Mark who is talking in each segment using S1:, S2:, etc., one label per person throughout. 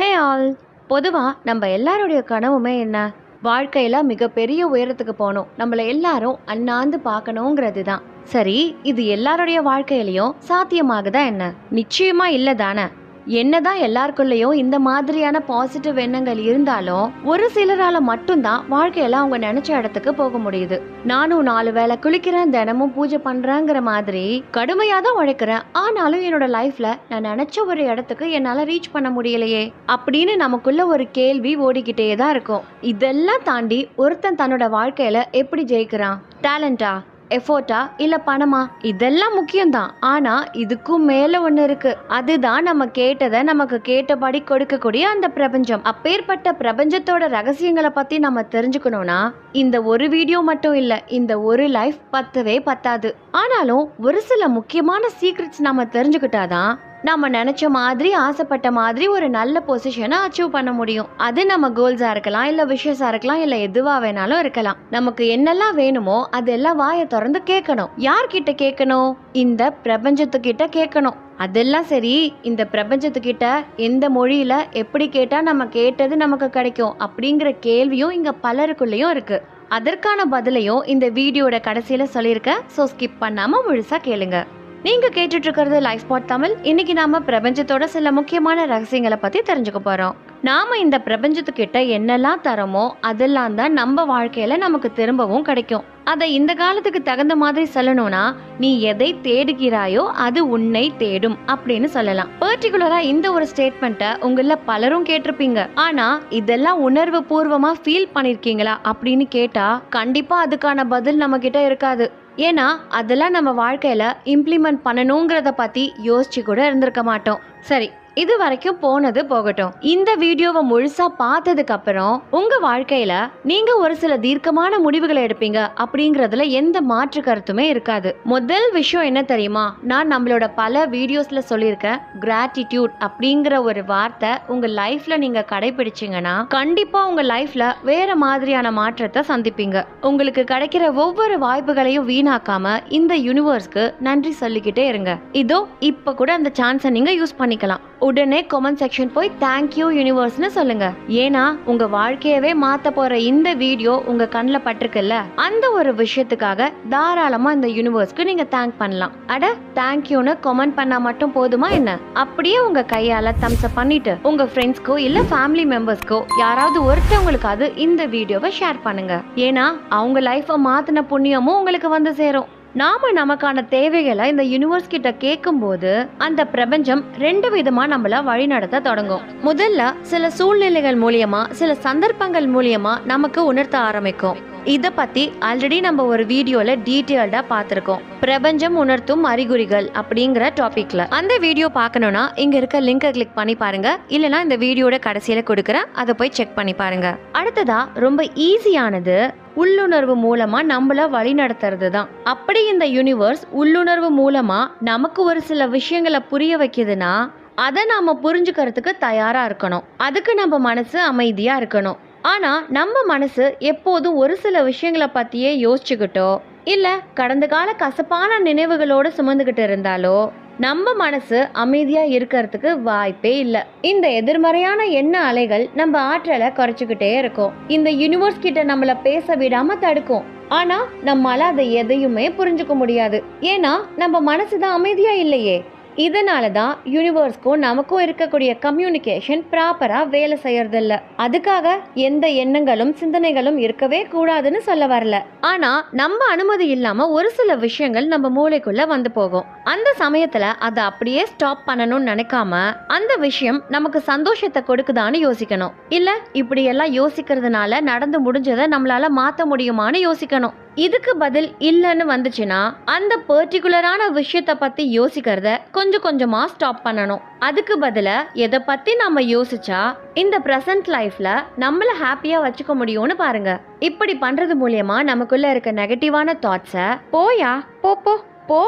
S1: Hey all பொதுவாக நம்ம எல்லாருடைய கனவுமே என்ன? வாழ்க்கையில் மிகப்பெரிய உயரத்துக்கு போகணும். நம்மளை எல்லாரும் அண்ணாந்து பார்க்கணுங்கிறது தான் சரி இது எல்லாருடைய வாழ்க்கையிலையும் சாத்தியமாகுதா என்ன? நிச்சயமா இல்லை தானே? என்னதான் எல்லாருக்குள்ளேயும் இந்த மாதிரியான பாசிட்டிவ் எண்ணங்கள் இருந்தாலும் ஒரு சிலரால மட்டும்தான் வாழ்க்கையில அவங்க நினைச்ச இடத்துக்கு போக முடியுது. நானும் நாலு வேளை குளிக்கிறேன் தினமும் பூஜை பண்றேங்கிற மாதிரி கடுமையா தான் உழைக்கிறேன். ஆனாலும் என்னோட லைஃப்ல நான் நினைச்ச ஒரு இடத்துக்கு என்னால ரீச் பண்ண முடியலையே அப்படின்னு நமக்குள்ள ஒரு கேள்வி ஓடிக்கிட்டே தான் இருக்கும். இதெல்லாம் தாண்டி ஒருத்தன் தன்னோட வாழ்க்கையில எப்படி ஜெயிக்கிறான்? டேலண்டா எஃபோர்ட்டா இல்லை பணமா? இதெல்லாம் முக்கியம்தான். ஆனால் இதுக்கும் மேலே ஒன்று இருக்குது அதுதான் நம்ம கேட்டதை நமக்கு கேட்டபடி கொடுக்கக்கூடிய அந்த பிரபஞ்சம். அப்பேற்பட்ட பிரபஞ்சத்தோட ரகசியங்களை பற்றி நம்ம தெரிஞ்சுக்கணும்னா இந்த ஒரு வீடியோ மட்டும் இல்லை இந்த ஒரு லைஃப் பத்தவே பத்தாது. ஆனாலும் ஒரு சில முக்கியமான சீக்ரெட்ஸ் நம்ம தெரிஞ்சுக்கிட்டாதான் நம்ம நினச்ச மாதிரி ஆசைப்பட்ட மாதிரி ஒரு நல்ல பொசிஷனை அச்சீவ் பண்ண முடியும். அது நம்ம கோல்ஸாக இருக்கலாம் இல்லை விஷயஸாக இருக்கலாம் இல்லை எதுவாக வேணாலும் இருக்கலாம். நமக்கு என்னெல்லாம் வேணுமோ அதெல்லாம் வாயை திறந்து கேட்கணும். யார்கிட்ட கேட்கணும்? இந்த பிரபஞ்சத்துக்கிட்ட கேட்கணும். அதெல்லாம் சரி இந்த பிரபஞ்சத்துக்கிட்ட எந்த மொழியில் எப்படி கேட்டால் நம்ம கேட்டது நமக்கு கிடைக்கும் அப்படிங்கிற கேள்வியும் இங்கே பலருக்குள்ளேயும் இருக்குது அதற்கான பதிலையும் இந்த வீடியோட கடைசியில் சொல்லியிருக்கேன். ஸோ ஸ்கிப் பண்ணாமல் முழுசாக கேளுங்கள் நீங்க கேட்டுட்டு இருக்கிறது லைஃப் ஸ்பாட் தமிழ். இன்னைக்கு நாம பிரபஞ்சத்தோட சில முக்கியமான ரகசியங்களை பத்தி தெரிஞ்சுக்க போறோம். நாம இந்த பிரபஞ்சத்துக்கிட்ட என்னெல்லாம் தரோமோ அதெல்லாம் தான் நம்ம வாழ்க்கையில நமக்கு திரும்பவும் கிடைக்கும். அதை இந்த காலத்துக்கு தகுந்த மாதிரி சொல்லணும்னா நீ எதை தேடுகிறாயோ அது உன்னை தேடும் அப்படின்னு சொல்லலாம். பர்டிகுலரா இந்த ஒரு ஸ்டேட்மெண்ட்டை உங்கள பலரும் கேட்டிருப்பீங்க. ஆனா இதெல்லாம் உணர்வு பூர்வமா ஃபீல் பண்ணிருக்கீங்களா அப்படின்னு கேட்டா கண்டிப்பா அதுக்கான பதில் நம்ம கிட்ட இருக்காது. ஏன்னா அதெல்லாம் நம்ம வாழ்க்கையில் இம்ப்ளிமெண்ட் பண்ணணுங்கிறத பற்றி யோசிச்சு கூட இருந்திருக்க மாட்டோம். சரி இது வரைக்கும் போனது போகட்டும். இந்த வீடியோவை முழுசா பார்த்ததுக்கு அப்புறம் உங்க வாழ்க்கையில நீங்க ஒரு சில தீர்க்கமான முடிவுகளை எடுப்பீங்க அப்படிங்கறதுல எந்த மாற்று கருத்துமே இருக்காது. முதல் விஷயம் என்ன தெரியுமா? நான் நம்மளோட பல வீடியோஸ்ல சொல்லியிருக்கேன் கிராட்டிடியூட் அப்படிங்கிற ஒரு வார்த்தை உங்க லைஃப்ல நீங்க கடைபிடிச்சீங்கன்னா கண்டிப்பா உங்க லைஃப்ல வேற மாதிரியான மாற்றத்தை சந்திப்பீங்க. உங்களுக்கு கிடைக்கிற ஒவ்வொரு வாய்ப்புகளையும் வீணாக்காம இந்த யூனிவர்ஸ்க்கு நன்றி சொல்லிக்கிட்டே இருங்க. இதோ இப்ப கூட அந்த சான்ஸை நீங்க யூஸ் பண்ணிக்கலாம். உடனே கமெண்ட் செக்ஷன் போய் தேங்க்யூ யூனிவர்ஸ்னு சொல்லுங்க. ஏன்னா உங்க வாழ்க்கையவே மாத்த போற இந்த வீடியோ உங்க கண்ணில் பட்டிருக்குல்ல? அந்த ஒரு விஷயத்துக்காக தாராளமா இந்த யூனிவர்ஸ்க்கு நீங்க தேங்க் பண்ணலாம். அட தேங்க்யூன்னு கமெண்ட் பண்ணா மட்டும் போதுமா என்ன? அப்படியே உங்க கையால தம்ஸ் அப் பண்ணிட்டு உங்க ஃப்ரெண்ட்ஸ்க்கோ இல்ல ஃபேமிலி மெம்பர்ஸ்க்கோ யாராவது ஒருத்தவங்களுக்காவது இந்த வீடியோவை ஷேர் பண்ணுங்க. ஏன்னா அவங்க லைஃபை மாத்தின புண்ணியமும் உங்களுக்கு வந்து சேரும். நாம் நமக்கான தேவைகளை இந்த யூனிவர்ஸ் கிட்ட கேட்கும்போது அந்த பிரபஞ்சம் ரெண்டு விதமாக நம்மளை வழிநடத்த தொடங்கும். முதல்ல சில சூழ்நிலைகள் மூலியமா சில சந்தர்ப்பங்கள் மூலியமா நமக்கு உணர்த்த ஆரம்பிக்கும். இதை பத்தி ஆல்ரெடி நம்ம ஒரு வீடியோல டீட்டெயில்டா பார்த்துருக்கோம் பிரபஞ்சம் உணர்த்தும் அறிகுறிகள் அப்படிங்கிற டாபிக்ல அந்த வீடியோ பார்க்கணும்னா இங்க இருக்க லிங்கை கிளிக் பண்ணி பாருங்க. இல்லைன்னா இந்த வீடியோட கடைசியில கொடுக்குறேன் அதை போய் செக் பண்ணி பாருங்க. அடுத்ததா ரொம்ப ஈஸியானது உள்ளுணர்வு மூலமாக நம்மள வழி நடத்துறது தான் அப்படி இந்த யூனிவர்ஸ் உள்ளுணர்வு மூலமாக நமக்கு ஒரு சில விஷயங்களை புரிய வைக்கிதுன்னா அதை நாம் புரிஞ்சுக்கிறதுக்கு தயாராக இருக்கணும். அதுக்கு நம்ம மனசு அமைதியாக இருக்கணும். ஆனால் நம்ம மனசு எப்போதும் ஒரு சில விஷயங்களை பற்றியே யோசிச்சுக்கிட்டோ இல்லை கடந்த கால கசப்பான நினைவுகளோடு சுமந்துக்கிட்டு இருந்தாலோ நம்ம மனசு அமைதியாக இருக்கிறதுக்கு வாய்ப்பே இல்லை. இந்த எதிர்மறையான எண்ண அலைகள் நம்ம ஆற்றலை குறைச்சிக்கிட்டே இருக்கும். இந்த யூனிவர்ஸ் கிட்ட நம்மள பேச விடாம தடுக்கும். ஆனா நம்மால அதை எதையுமே புரிஞ்சுக்க முடியாது. ஏன்னா நம்ம மனசு தான் அமைதியா இல்லையே. இதனால தான் யூனிவர்ஸ்க்கும் நமக்கும் இருக்கக்கூடிய கம்யூனிகேஷன் ப்ராப்பராக வேலை செய்யறதில்ல. அதுக்காக எந்த எண்ணங்களும் சிந்தனைகளும் இருக்கவே கூடாதுன்னு சொல்ல வரல. ஆனால் நம்ம அனுமதி இல்லாமல் ஒரு சில விஷயங்கள் நம்ம மூளைக்குள்ள வந்து போகும். அந்த சமயத்தில் அதை அப்படியே ஸ்டாப் பண்ணணும்னு நினைக்காம அந்த விஷயம் நமக்கு சந்தோஷத்தை கொடுக்குதான்னு யோசிக்கணும். இல்லை இப்படியெல்லாம் யோசிக்கிறதுனால நடந்து முடிஞ்சதை நம்மளால் மாற்ற முடியுமான்னு யோசிக்கணும். இதுக்கு பதில் இல்லைன்னு வந்துச்சுன்னா அந்த பர்டிகுலரான விஷயத்தை பற்றி யோசிக்கிறத கொஞ்சம் கொஞ்சமாக ஸ்டாப் பண்ணணும். அதுக்கு பதிலாக எதை பற்றி நம்ம யோசிச்சா இந்த ப்ரெசன்ட் லைஃப்பில் நம்மளை ஹாப்பியாக வச்சுக்க முடியும்னு பாருங்க. இப்படி பண்ணுறது மூலயமா நமக்குள்ளே இருக்க நெகட்டிவான தாட்ஸை போயா போ போ போ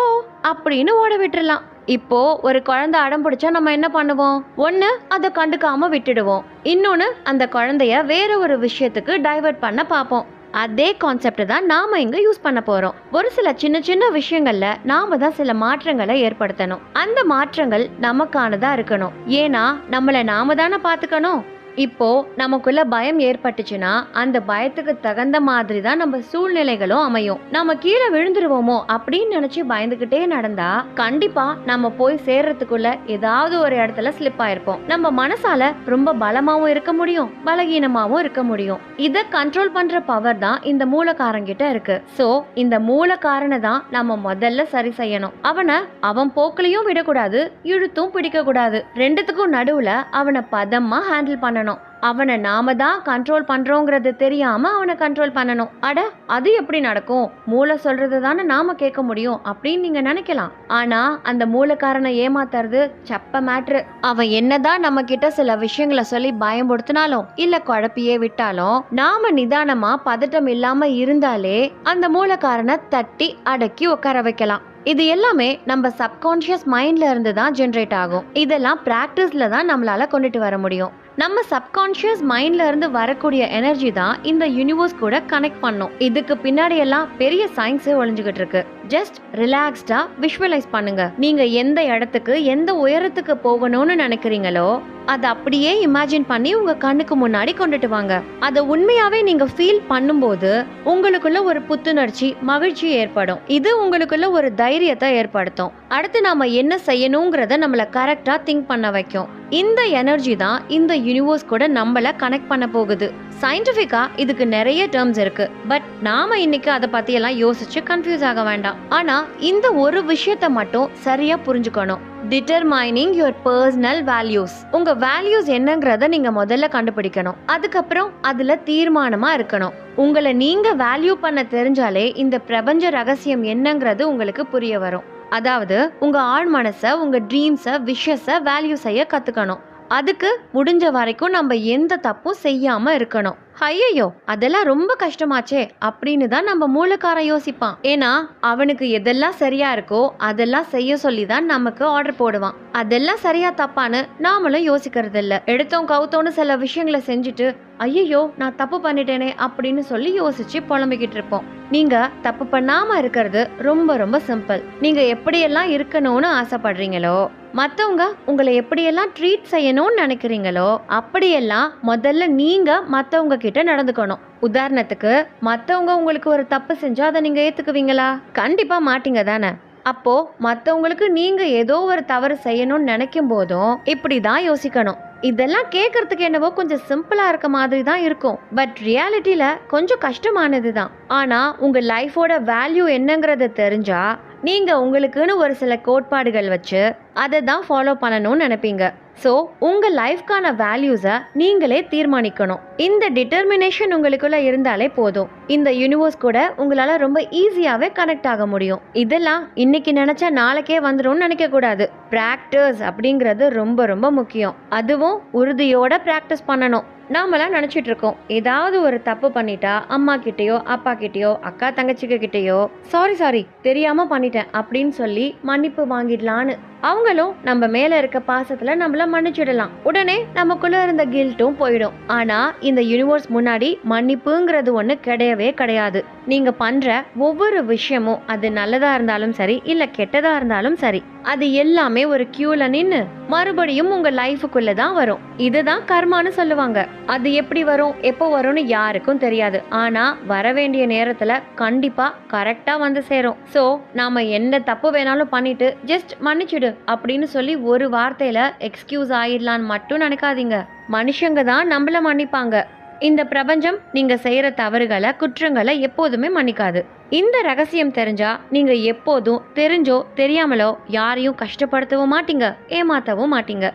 S1: அப்படின்னு ஓட விட்டுறலாம். இப்போ ஒரு குழந்தை அடம் பிடிச்சா நம்ம என்ன பண்ணுவோம்? ஒன்று அதை கண்டுக்காம விட்டுடுவோம். இன்னொன்று அந்த குழந்தைய வேற ஒரு விஷயத்துக்கு டைவர்ட் பண்ண பார்ப்போம். அதே கான்செப்டை தான் நாம இங்கே யூஸ் பண்ண போகிறோம் ஒரு சில சின்ன சின்ன விஷயங்களில் நாம தான் சில மாற்றங்களை ஏற்படுத்தணும். அந்த மாற்றங்கள் நமக்கானதாக இருக்கணும். ஏன்னா நம்மளை நாம தானே பார்த்துக்கணும். இப்போ நமக்குள்ள பயம் ஏற்பட்டுச்சுன்னா அந்த பயத்துக்கு தகுந்த மாதிரி தான் நம்ம சூழ்நிலைகளும் அமையும். நம்ம கீழே விழுந்துருவோமோ அப்படின்னு நினைச்சு பயந்துகிட்டே நடந்தா கண்டிப்பா நம்ம போய் சேர்றதுக்குள்ள ஏதாவது ஒரு இடத்துல ஸ்லிப் ஆயிருப்போம். நம்ம மனசால ரொம்ப பலமாவும் இருக்க முடியும் பலகீனமாவும் இருக்க முடியும். இத கண்ட்ரோல் பண்ற பவர் தான் இந்த மூலக்காரங்கிட்ட இருக்கு. சோ இந்த மூலக்காரனை தான் நம்ம முதல்ல சரி செய்யணும். அவனை அவன் போக்குலயும் விடக்கூடாது இழுத்தும் பிடிக்க கூடாது ரெண்டுத்துக்கும் நடுவுல அவனை பதமா ஹேண்டில் பண்ணணும். அவனை நாம தான் கண்ட்ரோல் பண்ணுறோங்கிறது தெரியாமல் அவனை கண்ட்ரோல் பண்ணணும். அட அது எப்படி நடக்கும்? மூளை சொல்கிறது தானே நாம் கேட்க முடியும் அப்படின்னு நீங்கள் நினைக்கலாம். ஆனால் அந்த மூளைக்காரனை ஏமாத்துறது செப்ப மேட்ரு அவன் என்னதான் நம்ம கிட்ட சில விஷயங்களை சொல்லி பயம்படுத்தினாலும் இல்லை குழப்பியே விட்டாலும் நாம் நிதானமாக பதட்டம் இல்லாமல் இருந்தாலே அந்த மூளைக்காரனை தட்டி அடக்கி உட்கார வைக்கலாம். இது எல்லாமே நம்ம சப்கான்ஷியஸ் மைண்ட்ல இருந்து தான் ஜென்ரேட் ஆகும். இதெல்லாம் பிராக்டிஸ்ல தான் நம்மளால கொண்டுட்டு வர முடியும். நம்ம சப்கான்ஷியஸ் மைண்ட்ல இருந்து வரக்கூடிய எனர்ஜி தான் இந்த யூனிவர்ஸ் கூட கனெக்ட் பண்ணும். இதுக்கு பின்னாடி எல்லாம் பெரிய சயின்ஸே ஒழிஞ்சுக்கிட்டு இருக்கு. ஜஸ்ட் ரிலாக்ஸ்டா விஷுவலைஸ் பண்ணுங்க. நீங்க எந்த இடத்துக்கு எந்த உயரத்துக்கு போகணும்னு நினைக்கிறீங்களோ அதை அப்படியே இமேஜின் பண்ணி உங்க கண்ணுக்கு முன்னாடி கொண்டுட்டு வாங்க. அதை உண்மையாவே நீங்க ஃபீல் பண்ணும்போது உங்களுக்குள்ள ஒரு புத்துணர்ச்சி மகிழ்ச்சி ஏற்படும். இது உங்களுக்குள்ள ஒரு தைரியத்தை ஏற்படுத்தும். அடுத்து நாம என்ன செய்யணுங்கிறத நம்மள கரெக்டா திங்க் பண்ண வைக்கும். இந்த எனர்ஜி தான் இந்த யூனிவர்ஸ் கூட நம்மளை கனெக்ட் பண்ண போகுது. சயின்டிஃபிக்கா இதுக்கு நிறைய டேர்ம்ஸ் இருக்கு. பட் நாம இன்னைக்கு அதை பற்றியெல்லாம் யோசிச்சு கன்ஃபியூஸ் ஆக வேண்டாம். ஆனா இந்த ஒரு விஷயத்த மட்டும் சரியா புரிஞ்சுக்கணும். டிட்டர்மைனிங் யுவர் பர்சனல் வேல்யூஸ் உங்க வேல்யூஸ் என்னங்கிறத நீங்க முதல்ல கண்டுபிடிக்கணும். அதுக்கப்புறம் அதுல தீர்மானமா இருக்கணும். உங்களை நீங்க வேல்யூ பண்ண தெரிஞ்சாலே இந்த பிரபஞ்ச ரகசியம் என்னங்கிறது உங்களுக்கு புரிய வரும். அதாவது உங்க ஆழ் மனசை உங்க ட்ரீம்ஸை விஷஸை வேல்யூ செய்ய கத்துக்கணும். அதுக்கு முடிஞ்ச வரைக்கும் நம்ம எந்த தப்பும் செய்யாம இருக்கணும். ஐயையோ அதெல்லாம் ரொம்ப கஷ்டமாச்சே அப்படின்னு தான் நம்ம மூலக்காரன் யோசிப்பான். ஏன்னா அவனுக்கு எதெல்லாம் சரியா இருக்கோ அதெல்லாம் செய்ய சொல்லி தான் நமக்கு ஆர்டர் போடுவான். அதெல்லாம் சரியா தப்பான்னு நாமளும் யோசிக்கிறது இல்ல எடுத்தோம் கவுத்தோன்னு சில விஷயங்களை செஞ்சுட்டு ஐயையோ நான் தப்பு பண்ணிட்டேனே அப்படின்னு சொல்லி யோசிச்சு புலம்பிக்கிட்டு இருப்போம். நீங்க தப்பு பண்ணாம இருக்கிறது ரொம்ப ரொம்ப சிம்பிள் நீங்க எப்படியெல்லாம் இருக்கணும்னு ஆசைப்படுறீங்களோ மற்றவங்க உங்களை எப்படியெல்லாம் ட்ரீட் செய்யணும்னு நினைக்கிறீங்களோ அப்படியெல்லாம் முதல்ல நீங்கள் மற்றவங்க கிட்ட நடந்துக்கணும். உதாரணத்துக்கு மற்றவங்க உங்களுக்கு ஒரு தப்பு செஞ்சால் அதை நீங்கள் ஏற்றுக்குவீங்களா கண்டிப்பாக மாட்டீங்க தானே. அப்போ மற்றவங்களுக்கு நீங்க ஏதோ ஒரு தவறு செய்யணும்னு நினைக்கும் போதும் இப்படி தான் யோசிக்கணும். இதெல்லாம் கேட்கறதுக்கு என்னவோ கொஞ்சம் சிம்பிளா இருக்க மாதிரி தான் இருக்கும். பட் ரியாலிட்டியில கொஞ்சம் கஷ்டமானது தான். ஆனா உங்க லைஃபோட வேல்யூ என்னங்கிறத தெரிஞ்சா நீங்க உங்களுக்குன்னு ஒரு சில கோட்பாடுகள் வச்சு அதை தான் ஃபாலோ பண்ணணும்னு நினைப்பீங்க. ஸோ உங்கள் லைஃப்க்கான வேல்யூஸை நீங்களே தீர்மானிக்கணும். இந்த டிட்டர்மினேஷன் உங்களுக்குள்ளே இருந்தாலே போதும். இந்த யூனிவர்ஸ் கூட உங்களால் ரொம்ப ஈஸியாகவே கனெக்ட் ஆக முடியும். இதெல்லாம் இன்னைக்கு நினச்சா நாளைக்கே வந்துடும் நினைக்கக்கூடாது ப்ராக்டிஸ் அப்படிங்கிறது ரொம்ப ரொம்ப முக்கியம். அதுவும் உறுதியோட ப்ராக்டிஸ் பண்ணணும். நாமெல்லாம் நினச்சிட்டு இருக்கோம். ஏதாவது ஒரு தப்பு பண்ணிட்டா அம்மா கிட்டேயோ அப்பா கிட்டேயோ அக்கா தங்கச்சிங்க கிட்டேயோ சாரி சாரி தெரியாமல் பண்ணிட்டேன் அப்படின்னு சொல்லி மன்னிப்பு வாங்கிடலான்னு. அவங்களும் நம்ம மேல இருக்க பாசத்துல நம்மள மன்னிச்சிடலாம். உடனே நமக்குள்ள இருந்த கில்ட்டும் போயிடும். ஆனா இந்த யூனிவர்ஸ் முன்னாடி மன்னிப்புங்கிறது ஒண்ணு கிடையவே கிடையாது. நீங்க பண்ற ஒவ்வொரு விஷயமும் அது நல்லதா இருந்தாலும் சரி இல்ல கெட்டதா இருந்தாலும் சரி அது எல்லாமே ஒரு கியூல நின்னு மறுபடியும் உங்க லைஃபுக்குள்ள தான் வரும். இதுதான் கர்மான்னு சொல்லுவாங்க. அது எப்படி வரும்? எப்போ வரும்னு யாருக்கும் தெரியாது. ஆனா வர வேண்டிய நேரத்துல கண்டிப்பா கரெக்டா வந்து சேரும். சோ நாம எந்த தப்பு வேணாலும் பண்ணிட்டு ஜஸ்ட் மன்னிச்சிடு அப்படின்னு சொல்லி ஒரு வார்த்தையில எக்ஸ்கியூஸ் ஆயிடலான்னு மட்டும் நினைக்காதீங்க. மனுஷங்க தான் நம்மள மன்னிப்பாங்க. இந்த பிரபஞ்சம் நீங்க செய்யற தவறுகளை குற்றங்களை எப்போதுமே மன்னிக்காது. இந்த ரகசியம் தெரிஞ்சா நீங்க எப்போதும் தெரிஞ்சோ தெரியாமலோ யாரையும் கஷ்டப்படுத்தவும் மாட்டீங்க ஏமாத்தவும் மாட்டீங்க.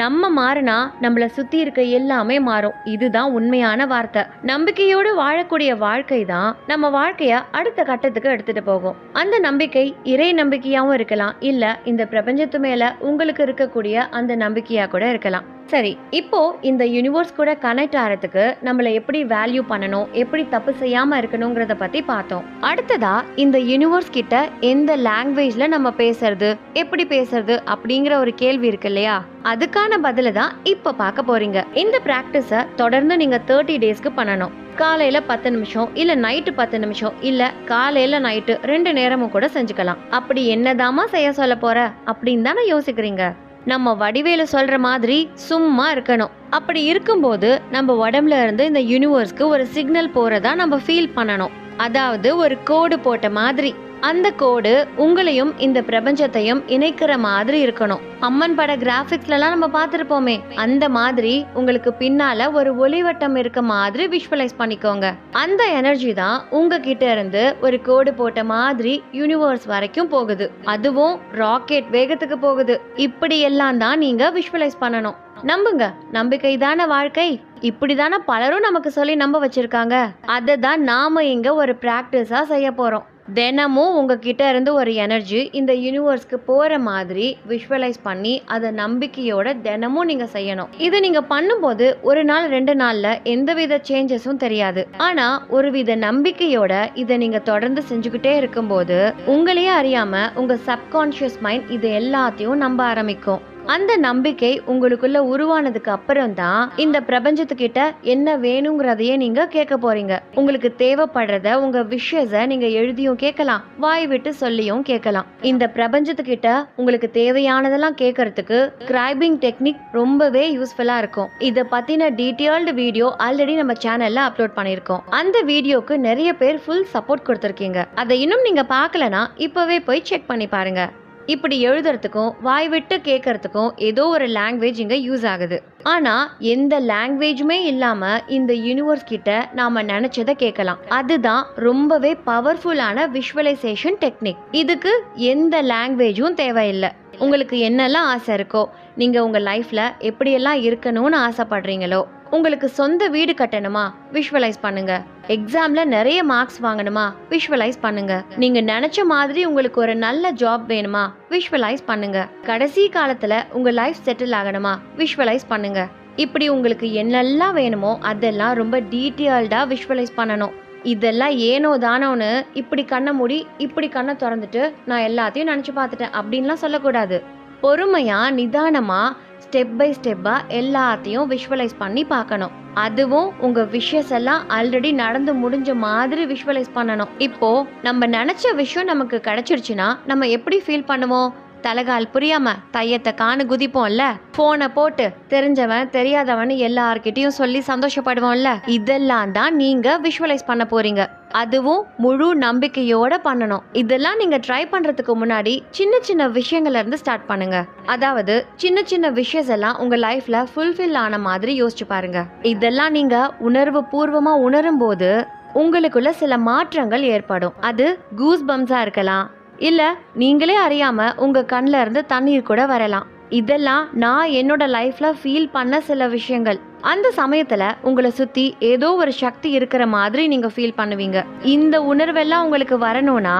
S1: நம்ம மாறினா நம்மள சுத்தி இருக்க எல்லாமே மாறும். இதுதான் உண்மையான வார்த்தை. நம்பிக்கையோடு வாழக்கூடிய வாழ்க்கை தான் நம்ம வாழ்க்கைய அடுத்த கட்டத்துக்கு எடுத்துட்டு போகும். அந்த நம்பிக்கை இறை நம்பிக்கையாவும் இருக்கலாம். இல்ல இந்த பிரபஞ்சத்து மேல உங்களுக்கு இருக்கக்கூடிய அந்த நம்பிக்கையா கூட இருக்கலாம். சரி இப்போ இந்த யூனிவர்ஸ் கூட கனெக்ட் ஆகிறதுக்கு நம்மளை எப்படி வேல்யூ பண்ணணும் எப்படி தப்பு செய்யாம இருக்கணுங்கிறத பத்தி பார்த்தோம். அடுத்ததா இந்த யூனிவர்ஸ் கிட்ட எந்த லாங்குவேஜ்ல நம்ம பேசுறது எப்படி பேசுறது அப்படிங்கிற ஒரு கேள்வி இருக்கு இல்லையா? அதுக்கான பதில தான் இப்ப பார்க்க போறீங்க. இந்த பிராக்டிஸ தொடர்ந்து நீங்க தேர்ட்டி டேஸ்க்கு பண்ணணும். காலையில பத்து நிமிஷம் இல்ல நைட்டு பத்து நிமிஷம் இல்ல காலையில நைட்டு ரெண்டு நேரமும் கூட செஞ்சுக்கலாம். அப்படி என்னதாமா செய்ய சொல்ல போற? அப்படின்னு தானே யோசிக்கிறீங்க. நம்ம வடிவேலு சொல்ற மாதிரி சும்மா இருக்கணும். அப்படி இருக்கும்போது நம்ம உடம்புல இருந்து இந்த யூனிவர்ஸ்க்கு ஒரு சிக்னல் போறதா நம்ம ஃபீல் பண்ணணும். அதாவது ஒரு கோடு போட்ட மாதிரி. அந்த கோடு உங்களையும் இந்த பிரபஞ்சத்தையும் இணைக்கிற மாதிரி இருக்கணும். அம்மன் பட கிராஃபிக்ஸ்லலாம் நம்ம பார்த்துருப்போமே அந்த மாதிரி உங்களுக்கு பின்னால ஒரு ஒளிவட்டம் இருக்க மாதிரி விஷுவலைஸ் பண்ணிக்கோங்க. அந்த எனர்ஜி தான் உங்ககிட்ட இருந்து ஒரு கோடு போட்ட மாதிரி யூனிவர்ஸ் வரைக்கும் போகுது. அதுவும் ராக்கெட் வேகத்துக்கு போகுது. இப்படி எல்லாம் தான் நீங்க விஷுவலைஸ் பண்ணணும். நம்புங்க நம்பிக்கை தானே வாழ்க்கை. இப்படிதானே பலரும் நமக்கு சொல்லி நம்ப வச்சிருக்காங்க. அதை தான் நாம இங்க ஒரு பிராக்டிஸா செய்ய போறோம். தினமும் உங்ககிட்ட இருந்து ஒரு எனர்ஜி இந்த யூனிவர்ஸ்க்கு போகிற மாதிரி விஷுவலைஸ் பண்ணி அதை நம்பிக்கையோட தினமும் நீங்கள் செய்யணும். இது நீங்கள் பண்ணும்போது ஒரு நாள் ரெண்டு நாள்ல எந்தவித சேஞ்சஸும் தெரியாது. ஆனால் ஒரு வித நம்பிக்கையோட இதை நீங்கள் தொடர்ந்து செஞ்சுக்கிட்டே இருக்கும்போது உங்களையே அறியாமல் உங்கள் சப்கான்ஷியஸ் மைண்ட் இது எல்லாத்தையும் நம்ப ஆரம்பிக்கும். அந்த நம்பிக்கை உங்களுக்குள்ள உருவானதுக்கு அப்புறம் தான் இந்த பிரபஞ்சத்துக்கிட்ட என்ன வேணுங்கிறதையே நீங்க கேட்க போறீங்க. உங்களுக்கு தேவைப்படுறத உங்க விஷயஸ நீங்க எழுதியும் கேட்கலாம். வாய் விட்டு சொல்லியும் கேட்கலாம். இந்த பிரபஞ்சத்துக்கிட்ட உங்களுக்கு தேவையானதெல்லாம் கேட்கறதுக்கு கிரைபிங் டெக்னிக் ரொம்பவே யூஸ்ஃபுல்லா இருக்கும். இதை பத்தின டீட்டெயில்டு வீடியோ ஆல்ரெடி நம்ம சேனல்ல அப்லோட் பண்ணிருக்கோம் அந்த வீடியோக்கு நிறைய பேர் ஃபுல் சப்போர்ட் கொடுத்துருக்கீங்க. அதை இன்னும் நீங்க பார்க்கலனா இப்பவே போய் செக் பண்ணி பாருங்க. இப்படி எழுதுறதுக்கும் வாய் விட்டு கேட்கறதுக்கும் ஏதோ ஒரு லாங்குவேஜ் இங்கே யூஸ் ஆகுது. ஆனால் எந்த லாங்குவேஜுமே இல்லாமல் இந்த யூனிவர்ஸ் கிட்ட நாம் நினச்சதை கேட்கலாம். அதுதான் ரொம்பவே பவர்ஃபுல்லான விஷுவலைசேஷன் டெக்னிக் இதுக்கு எந்த லாங்குவேஜும் தேவையில்லை. உங்களுக்கு என்னெல்லாம் ஆசை இருக்கோ நீங்கள் உங்கள் லைஃப்பில் எப்படியெல்லாம் இருக்கணும்னு ஆசைப்படுறீங்களோ உங்களுக்கு சொந்த வீடு கட்டணுமா? விஷுவலைஸ் பண்ணுங்க. எக்ஸாம்ல நிறைய மார்க்ஸ் வாங்கணுமா? விஷுவலைஸ் பண்ணுங்க. நீங்க நினைச்ச மாதிரி உங்களுக்கு ஒரு நல்ல ஜாப் வேணுமா? விஷுவலைஸ் பண்ணுங்க. கடைசி காலத்துல உங்க லைஃப் செட்டில் ஆகணுமா? விஷுவலைஸ் பண்ணுங்க. இப்படி உங்களுக்கு என்னெல்லாம் வேணுமோ அதெல்லாம் ரொம்ப டீட்டெயில்டா விஷுவலைஸ் பண்ணணும். இதெல்லாம் ஏனோ தானோன்னு இப்படி கண்ணை மூடி இப்படி கண்ணை திறந்துட்டு நான் எல்லாத்தையும் நினச்சி பார்த்துட்டேன். அப்படின்லாம் சொல்லக்கூடாது. பொறுமையா நிதானமா ஸ்டெப் பை ஸ்டெப்பாக எல்லாத்தையும் விஷுவலைஸ் பண்ணி பார்க்கணும். அதுவும் உங்க விஷயஸ் எல்லாம் ஆல்ரெடி நடந்து முடிஞ்ச மாதிரி விஷுவலைஸ் பண்ணணும். இப்போ நம்ம நினைச்ச விஷயம் நமக்கு கிடைச்சிருச்சுன்னா நம்ம எப்படி ஃபீல் பண்ணுவோம்? தலகால் புரியாம தையத்தை காணு குதிப்போம்ல? போனை போட்டு தெரிஞ்சவன் தெரியாதவன் எல்லார்கிட்டயும் சொல்லி சந்தோஷப்படுவோம்ல? இதெல்லாம் தான் நீங்க விஷுவலைஸ் பண்ண போறீங்க. அதுவும் முழு நம்பிக்கையோட பண்ணணும். இதெல்லாம் நீங்க ட்ரை பண்றதுக்கு முன்னாடி சின்ன சின்ன விஷயங்கள்ல இருந்து ஸ்டார்ட் பண்ணுங்க. அதாவது சின்ன சின்ன விஷயஸ் எல்லாம் உங்க லைஃப்ல ஃபுல்ஃபில் ஆன மாதிரி யோசிச்சு பாருங்க. இதெல்லாம் நீங்க உணர்வு பூர்வமா உணரும் போது உங்களுக்குள்ள சில மாற்றங்கள் ஏற்படும். அது கூஸ் பம்ஸா இருக்கலாம். இல்ல நீங்களே அறியாம உங்க கண்ல இருந்து தண்ணீர் கூட வரலாம். இதெல்லாம் நான் என்னோட லைஃப்பில் ஃபீல் பண்ண சில விஷயங்கள். அந்த சமயத்தில் உங்களை சுற்றி ஏதோ ஒரு சக்தி இருக்கிற மாதிரி நீங்கள் ஃபீல் பண்ணுவீங்க. இந்த உணர்வெல்லாம் உங்களுக்கு வரணும்னா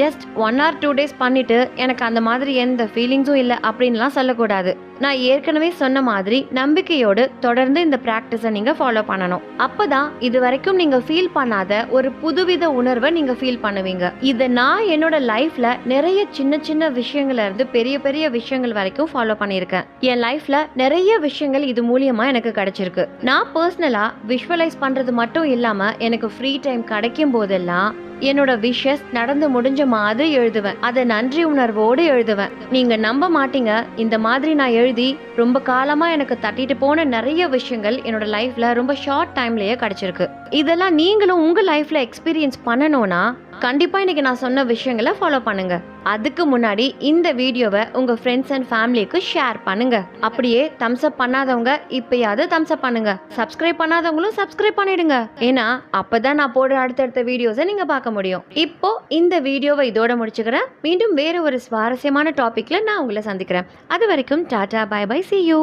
S1: just one or two days பண்ணிவிட்டு எனக்கு அந்த மாதிரி எந்த ஃபீலிங்ஸும் இல்லை அப்படின்லாம் சொல்லக்கூடாது. நான் ஏற்கனவே சொன்ன மாதிரி நம்பிக்கையோடு தொடர்ந்து இந்த ப்ராக்டிஸை நீங்கள் ஃபாலோ பண்ணணும். அப்பதான் இது வரைக்கும் நீங்கள் ஃபீல் பண்ணாத ஒரு புதுவித உணர்வை நீங்கள் ஃபீல் பண்ணுவீங்க. இதை நான் என்னோட லைஃப்பில் நிறைய சின்ன சின்ன விஷயங்கள்ல இருந்து பெரிய பெரிய விஷயங்கள் வரைக்கும் ஃபாலோ பண்ணியிருக்கேன். என் லைஃப்பில் நிறைய விஷயங்கள் இது மூலியமாக எனக்கு கிடைச்சிருக்கு. நான் பர்சனலாக விஷுவலைஸ் பண்ணுறது மட்டும் இல்லாமல் எனக்கு ஃப்ரீ டைம் கிடைக்கும் போதெல்லாம் என்னோட விஷஸ் நடந்து முடிஞ்ச மாதிரி எழுதுவேன். அதை நன்றி உணர்வோடு எழுதுவேன். நீங்கள் நம்ப மாட்டீங்க. இந்த மாதிரி நான் எழுதி ரொம்ப காலமா எனக்கு தட்டிட்டு போன நிறைய விஷயங்கள் என்னோட லைஃப்ல ரொம்ப ஷார்ட் டைம்லயே கிடைச்சிருக்கு. இதெல்லாம் நீங்களும் உங்க லைஃப்ல எக்ஸ்பீரியன்ஸ் பண்ணணும்னா கண்டிப்பாக இன்றைக்கி நான் சொன்ன விஷயங்களை ஃபாலோ பண்ணுங்கள் அதுக்கு முன்னாடி இந்த வீடியோவை உங்கள் ஃப்ரெண்ட்ஸ் அண்ட் ஃபேமிலிக்கு ஷேர் பண்ணுங்கள் அப்படியே தம்ஸ் அப் பண்ணாதவங்க இப்போயாவது தம்ஸ் அப் பண்ணுங்க. சப்ஸ்கிரைப் பண்ணாதவங்களும் சப்ஸ்கிரைப் பண்ணிடுங்க. ஏன்னா அப்பதான் நான் போடுற அடுத்தடுத்த வீடியோஸை நீங்கள் பார்க்க முடியும். இப்போ இந்த வீடியோவை இதோட முடிச்சுக்கிறேன். மீண்டும் வேறு ஒரு சுவாரஸ்யமான டாப்பிக்கில் நான் உங்களை சந்திக்கிறேன். அது வரைக்கும் tata bye bye see you